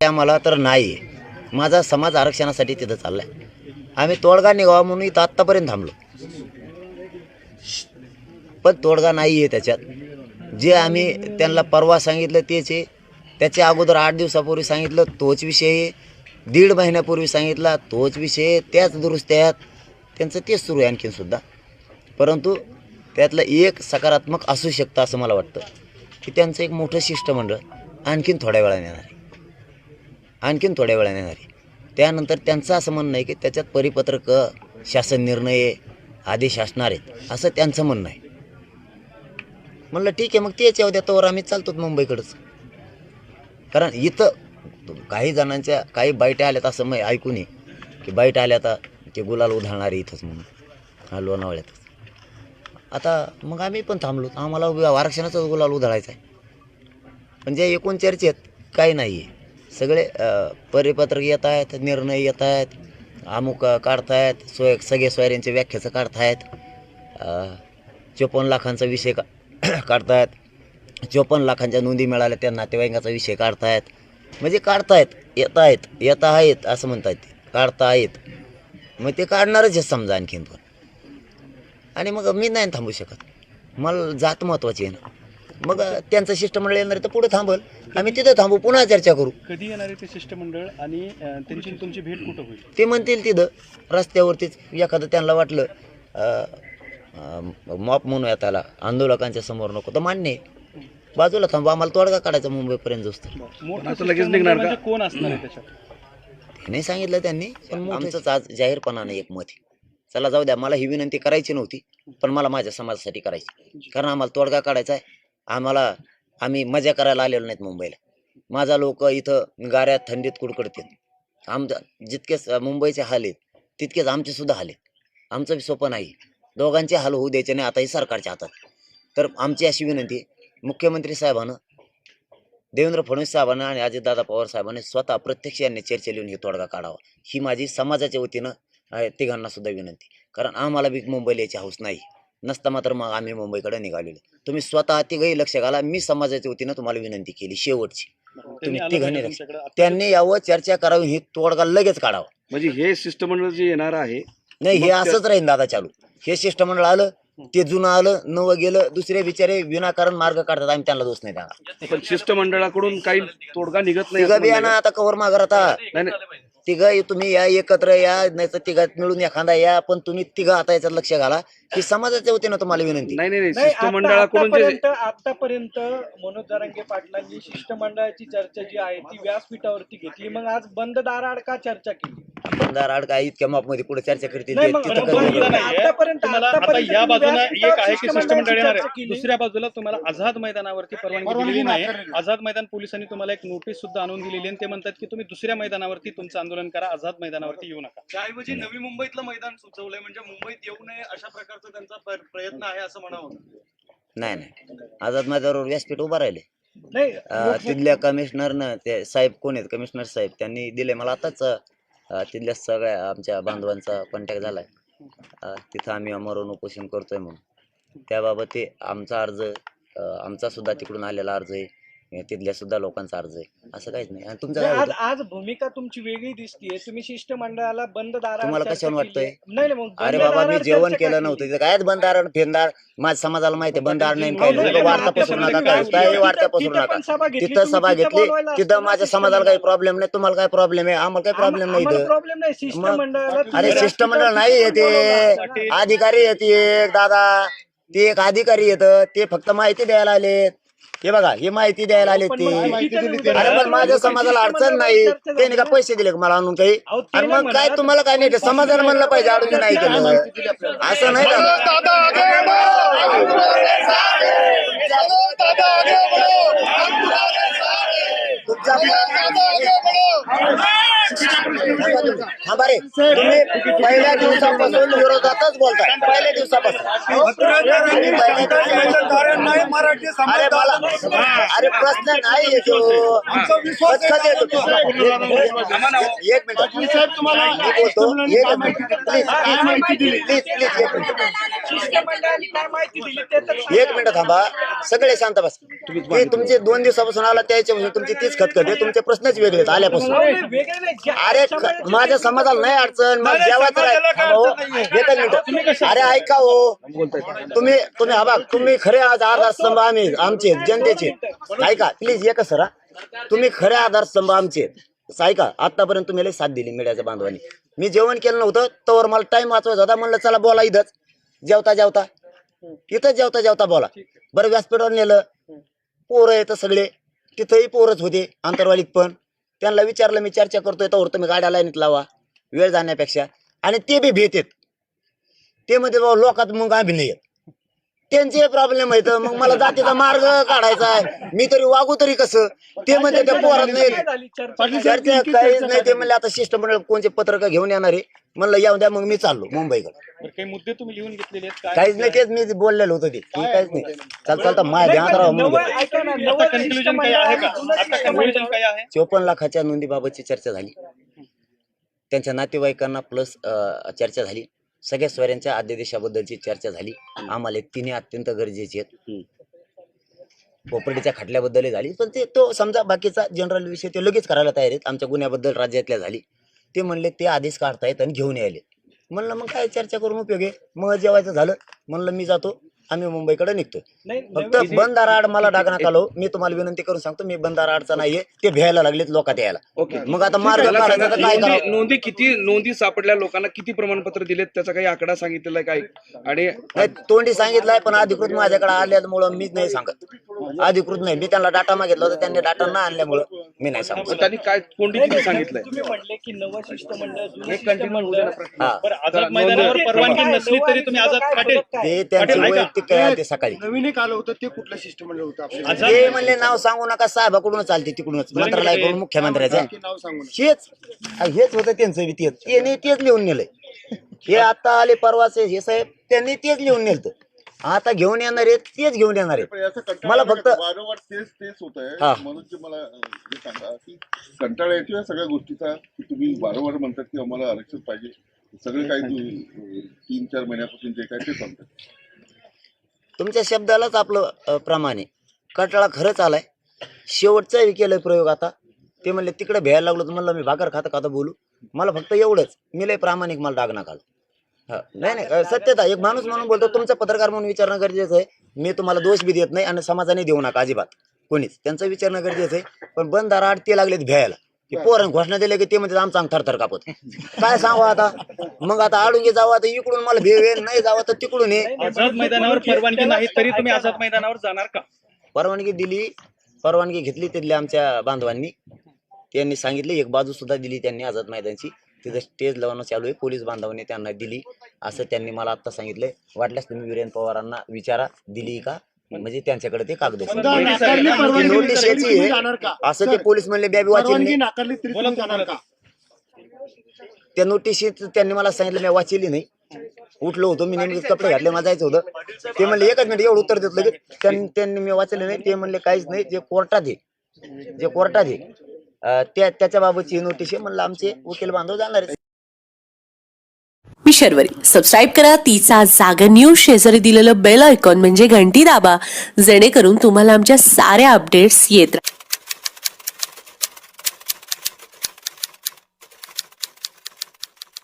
आहे आम्हाला तर नाही. आहे माझा समाज आरक्षणासाठी तिथं चालला आहे आम्ही तोडगा निघावा म्हणून इथं आत्तापर्यंत थांबलो. पण तोडगा नाही आहे त्याच्यात. जे आम्ही त्यांना परवा सांगितलं तेच आहे. त्याच्या अगोदर आठ दिवसापूर्वी सांगितलं तोच विषय आहे. दीड महिन्यापूर्वी सांगितला तोच विषय त्याच दुरुस्त्या आहेत त्यांचं तेच सुरू आहे आणखीनसुद्धा परंतु त्यातलं एक सकारात्मक असू शकतं असं मला वाटतं. की त्यांचं एक मोठं शिष्टमंडळ आणखीन थोड्या वेळाने येणार आहे. आणखीन थोड्या वेळाने येणार आहे. त्यानंतर त्यांचं असं म्हणणं आहे की त्याच्यात परिपत्रक शासन निर्णय आदेश असणार आहेत असं त्यांचं म्हणणं आहे. म्हणलं ठीक आहे मग तेच येऊ द्या तोवर आम्ही चालतो मुंबईकडंच. कारण इथं काही जणांच्या काही बाईट आल्यात असं मग ऐकून की बाईट आल्या आता ते गुलाल उधळणारे इथंच म्हणून हा लोणावळ्यातच. आता मग आम्ही पण थांबलो आम्हाला आरक्षणाचाच गुलाल उधळायचा आहे. पण जे एकूण चर्चेत काही नाही आहे सगळे परिपत्रक येत आहेत निर्णय येत आहेत अमुक काढतायत सोय सगळे सोयऱ्यांच्या व्याख्याचं काढतायत चोपन्न लाखांचा विषय का काढतायत चोपन्न लाखांच्या नोंदी मिळाल्या त्या नातेवाईकाचा विषय काढतायत म्हणजे काढतायत येत आहेत येत आहेत असं म्हणतायत ते काढता आहेत मग ते काढणारच आहे समजा आणखीन पण. आणि मग मी नाही थांबू शकत. मला जात महत्त्वाची आहे ना. मग त्यांचं शिष्टमंडळ येणार तर पुढे थांबल. आम्ही तिथं थांबू पुन्हा चर्चा करू. कधी येणार आहे ते शिष्टमंडळ आणि अं, त्यांची तुमची भेट कुठं होईल? ते म्हणतील तिथं रस्त्यावरतीच. एखादं त्यांना वाटलं मॉप म्हणूया त्याला आंदोलकांच्या समोर नको तर मान्य आहे. बाजूला थांबू आम्हाला तोडगा काढायचा मुंबईपर्यंत जोस्त. मोठं शिष्टमंडळ म्हणजे कोण असणार आहे त्याच्यात? नाही सांगितलं त्यांनी पण आमचंच आज जाहीरपणानं एक मत आहे. चला जाऊ द्या मला ही विनंती करायची नव्हती पण मला माझ्या समाजासाठी करायची. कारण आम्हाला तोडगा काढायचा आहे. आम्हाला आम्ही मजा करायला आलेलो नाहीत मुंबईला. माझा लोक इथं गाऱ्यात थंडीत कुडकडतात आमचा जितकेच मुंबईचे हाल आहेत तितकेच आमचे सुद्धा हाल आहेत. आमचं बी सोपं नाही. दोघांचे हाल होऊ द्यायचे नाही आताही सरकारच्या हातात. तर आमची अशी विनंती मुख्यमंत्री साहेबानं देवेंद्र फडणवीस साहेबांना आणि अजितदादा पवार साहेबांनी स्वतः प्रत्यक्ष यांनी चर्चा लिहून हे तोडगा काढावा. ही माझी समाजाच्या वतीनं अं, तिघांना सुद्धा विनंती. कारण आम्हाला बी मुंबईला यायची हौस नाही. नसता मात्र मग आम्ही मुंबईकडे निघालेलो. तुम्ही स्वतः तिघही लक्ष घाला. मी समाजाच्या वतीनं तुम्हाला विनंती केली शेवटची. आलं तिघांनी लक्ष- त्यांनी यावं चर्चा करावी ही तोडगा लगेच काढावा. म्हणजे हे शिष्टमंडळ जे येणार आहे नाही हे असंच राहील दादा चालू. हे शिष्टमंडळ आलं ते जुनं आलं नवं गेलं दुसरे बिचारे विनाकारण मार्ग काढतात. आम्ही त्यांना दोष नाही देणार. पण शिष्टमंडळाकडून काही तोडगा निघत नाही आता कवर मागर आता. तिघं तुम्ही या एकत्र या नाही तर तिघात मिळून एखादा या पण तुम्ही तिघं आता याच्यात लक्ष घाला. ही समाजाच्या वतीनं तुम्हाला विनंती. नाही नाही नाही, नाही शिष्टमंडळाकडून जे आतापर्यंत आतापर्यंत मनोज जरांगे पाटलांनी शिष्टमंडळाची चर्चा जी आहे ती व्यासपीठावरती घेतली. मग आज बंद दाराआड का चर्चा केली? आमदार आड काय इतक्या मापमध्ये कुठे चर्चा करतील नाही, ते मग- तिथं मग कधी बंद बोलणार. नाही. आतापर्यंत- तुम्हाला आता आतापर्यंत या बाजूला व्यासपीठावर एक आहे की शिष्टमंडळ येणार चर्चा आहे. केली. दुसऱ्या बाजूला तुम्हाला आझाद मैदानावरती परवानगी दिलेली नाही आझाद मैदान पोलिसांनी तुम्हाला एक नोटीस सुद्धा आणून दिलेली आहे आणि ते म्हणतात की तुम्ही दुसऱ्या मैदानावरती तुमचं आंदोलन करा आझाद मैदानावरती येऊ नका. त्याऐवजी नवी मुंबईतलं मैदान सुचवलंय म्हणजे मुंबईत येऊ नये अशा प्रकारचा त्यांचा प्र- प्रयत्न आहे असं म्हणावं. नाही नाही. आझाद मैदानावर व्यासपीठ उभा राहिले नाही अं, तिथल्या कमिशनरनं ते साहेब कोण आहेत? कमिशनर साहेब त्यांनी दिले मला आताच अं, तिथल्या सगळ्या आमच्या बांधवांचा कॉन्टॅक्ट झालाय. आहे तिथं आम्ही अमरण उपोषण करतोय म्हणून. त्याबाबत ते आमचा अर्ज आमचासुद्धा आमचा सुद्धा तिकडून आलेला अर्ज आहे. तिथल्या सुद्धा लोकांचा अर्ज आहे. असं काहीच नाही. आणि तुमचं काय आज होतं? आज भूमिका तुमची वेगळी दिसतीये. तुम्ही शिष्टमंडळाला बंद दाराआड तुम्हाला कशावरून. वाटतंय? नाही नाही, मग अरे बाबा मी जेवण चर्चा केलं नव्हतं? तिथं कायच बंदारण फेंदार माझ्या समाजाला माहिती आहे बंदार नाही वार्ता पसरू नका. काय नाही, वार्ता तिथं- पसरू तिथं नका. पण सभा घेतली, तिथं तुम्ही सभा तिथं घेतली. बोलवायला तिथं माझ्या समाजाला काही. प्रॉब्लेम नाही. तुम्हाला काय प्रॉब्लेम आहे? आम्हाला काही प्रॉब्लेम नाही आम्हाला इथं. प्रॉब्लेम नाही. शिष्टमंडळाला अरे तुम्ही शिष्टमंडळ नाही येते. अधिकारी येते दादा. ते एक अधिकारी येत. ते फक्त माहिती द्यायला आले हे बघा ही माहिती द्यायला आले ते. मग माहिती दिली त्यांनी. अरे पण माझ्या समाजाला अडचण नाही. त्यांनी का पैसे दिले का मला आणून काही? नाही मग काय. तुम्हाला काय नाही ते समाजाला म्हणलं पाहिजे अडचण नाही केलं असं नाही का? तुमच्या थांबा रे तुम्ही पहिल्या दिवसापासून विरोधातच बोलताय. पहिल्या दिवसापासून. तुम्ही पहिल्या दिवसापासून- अरे मला अरे प्रश्न नाही येतो कधी येतो एक मिनिट मी बोलतो. एक minute please please please please एक मिनिट. शिष्टमंडळाने काय माहिती दिली ते तर सांगा. एक मिनिट थांबा. सगळे शांत बस. ते तुमचे दोन दिवसापासून आला त्याच्यापासून तुमची तीच खतखत आहे. तुमचे प्रश्नच वेगळे आहेत आल्यापासून. नाही, नाही, वेगळे नाही. ज्या- अरे ख- माझ्या समाजाला नाही अडचण मला जेवायचं. थांबा हो. एकच मिनिट. अरे ऐका हो. तुम्ही तुम्ही हा बघ तुम्ही खरे आज आधारस्तंभ आम्ही आमचे जनतेचे ऐका प्लीज एकच सर तुम्ही खरे आधारस्तंभ आमचे आहेत. ऐका आतापर्यंत तुम्ही लई साथ दिली मीडियाच्या बांधवांनी. मी जेवण केलं नव्हतं तर मला टाइम वाचवायचा होता. म्हणलं चला बोला इथंच. जेवता जेवता. इथंच जेवता जेवता बोला. बरं व्यासपीठावर नेलं. पोरं येतं सगळे. तिथंही पोरच होते आंतरवालीत पण. त्यांना विचारलं मी चर्चा करतोय तर तुम्ही गाड्या लाईनीत लावा वेळ जाण्यापेक्षा. आणि ते बी आहेत. ते म्हणते बाबा लोकात मग आम्ही नाही येत. त्यांचे प्रॉब्लेम आहेत. मग मला जातीचा मार्ग काढायचा आहे. मी तरी वागू तरी कसं? ते म्हणते त्या पोरात नाही. चर्चा? काहीच नाही. ते म्हणले आता शिष्टमंडळ कोणते पत्रक घेऊन येणार आहे? म्हणलं येऊ द्या मग मी चाललो मुंबईकडे. काही मुद्दे तुम्ही लिहून घेतलेले काहीच नाही तेच मी बोललेलो होतो ते. की काहीच नाही. चाल चालता माय ध्यानात राहा म्हणून कन्क्लुजन आहे. का? आता कन्क्लुजन आहे? चोपन्न लाखाच्या नोंदीबाबतची चर्चा झाली. त्यांच्या नातेवाईकांना प्लस चर्चा झाली. सगळ्या स्वऱ्यांच्या आद्यदेशाबद्दलची चर्चा झाली. आम्हाला तिन्ही अत्यंत गरजेचे आहेत. प्रॉपर्टीच्या खटल्याबद्दलही झाली. पण ते तो समजा बाकीचा जनरल विषय ते लगेच करायला तयार आहेत. आमच्या गुन्ह्याबद्दल राज्यातल्या झाली. ते म्हणले ते आदेश काढतायत आणि घेऊन यायले. म्हणलं मग काय चर्चा करून उपयोग आहे? मग जेवायचं झालं. म्हणलं मी जातो. आम्ही मुंबईकडे निघतो नाही, फक्त बंद आड मला डाग लावू. मी तुम्हाला विनंती करून सांगतो मी बंद आडचा नाहीये. ते भ्यायला लागलेत लोकात यायला. ओके. मग आता मार्ग काढायचा तर काय नोंदी करावं? नोंदी किती नोंदी सापडल्या? लोकांना किती प्रमाणपत्र दिलेत? त्याचा काही आकडा सांगितलेला आहे काय? आणि नाही तोंडी सांगितलंय पण अधिकृत माझ्याकडे आल्यामुळं मीच नाही सांगत. अधिकृत नाही. मी त्यांना डाटा मागितला होता त्यांनी डाटा न आणल्यामुळं. मी नाही सांगत पण त्यांनी काय कोणती किती नाही, सांगितलंय? तुम्ही म्हणले की नवं शिष्टमंडळ जुनं हे कंटिन्यू होऊ दे ना शिष्टमंडळ प्रश्न. हा. बरं आझाद मैदानावर परवानगी नसली तरी तुम्ही आझाद पाटील ते त्यांचे ऐका. वैयक्तिक काय ते सकाळी. नवीन एक आलं होतं ते कुठलं शिष्टमंडळ होतं आझाद ते म्हणले नाव सांगू नका साहेबाकडूनच चालते तिकडूनच मंत्रालयाकडून मुख्यमंत्र्याचं. की नाव सांगू नका. हेच हेच होतं त्यांचं बी तेच. त्यांनी तेच लिहून नेलंय. हे आता आले परवाचे हे साहेब त्यांनी तेच लिहून नेलत. आता घेऊन येणार आहेत तेच घेऊन येणार आहेत. पण याचा कंटाळा मला फक्त-? वारंवार तेच तेच होत हा. आहे म्हणून ते मला अं, हे सांगा की कंटाळा येतो या सगळ्या गोष्टीचा की तुम्ही वारंवार म्हणतात की आम्हाला आरक्षण पाहिजे. सगळे काही अं, तीन चार महिन्यापासून जे काय ते सांगतात तुमच्या शब्दालाच आपलं अ, प्रमाण आहे. कटाळा खरंच आलाय. शेवटचा केलाय प्रयोग आता. ते म्हणले तिकडे भ्यायला लागलो तर म्हणलं मी भाकर खाता खाता बोलू? मला फक्त एवढंच. मी लय प्रामाणिक मला डाग नका नाही नाही सत्यता एक माणूस म्हणून बोलतो तुमचा पत्रकार म्हणून विचारणं गरजेचं आहे. मी तुम्हाला दोष बी देत नाही आणि समाजाने देऊ नका अजिबात. कोणीच. त्यांचं विचारणं गरजेचं आहे. पण बंद आड ते लागलेत भ्यायला. की पोरण घोषणा दिल्या की ते म्हणजे आमचा अंग थरथर कापत. काय सांगू आता? मग आता आडून जावं तर इकडून मला भेव येईल नाही जावं तर तिकडून ये. आझाद मैदानावर परवानगी नाही तरी तुम्ही आझाद मैदानावर जाणार का? परवानगी दिली. परवानगी घेतली तिथल्या आमच्या बांधवांनी. त्यांनी सांगितले एक बाजू सुद्धा दिली त्यांनी आझाद मैदानची. तिथं स्टेज लावणं चालू आहे. पोलीस बांधवांनी त्यांना दिली. असं त्यांनी मला आता सांगितलंय. वाटल्यास तुम्ही वीरेन पवारांना विचारा दिली का? म्हणजे त्यांच्याकडे ते कागद नोटीस याची आहे. का? असं ते पोलीस म्हणले बॅबी वाचील. का? त्या नोटीशीत त्यांनी मला सांगितलं मी वाचली नाही. उठलो होतो मी नेमके कपडे घातले मला जायचं होतं. ते म्हणले एकच मिनिट एवढं उत्तर देत लगेच त्यां- त्यांनी मी वाचले नाही. ते म्हणले काहीच नाही जे कोर्टात आहे जे कोर्टात आहे त्या त्याच्या बाबतची नोटीस आहे. म्हणलं आमचे वकील बांधव जाणार आहेत. मी शर्वरी. सबस्क्राईब करा. तिचा जागा न्यूज शेजारी दिलेलं बेल आयकॉन म्हणजे घंटी दाबा. जेणेकरून तुम्हाला आमच्या साऱ्या अपडेट्स येत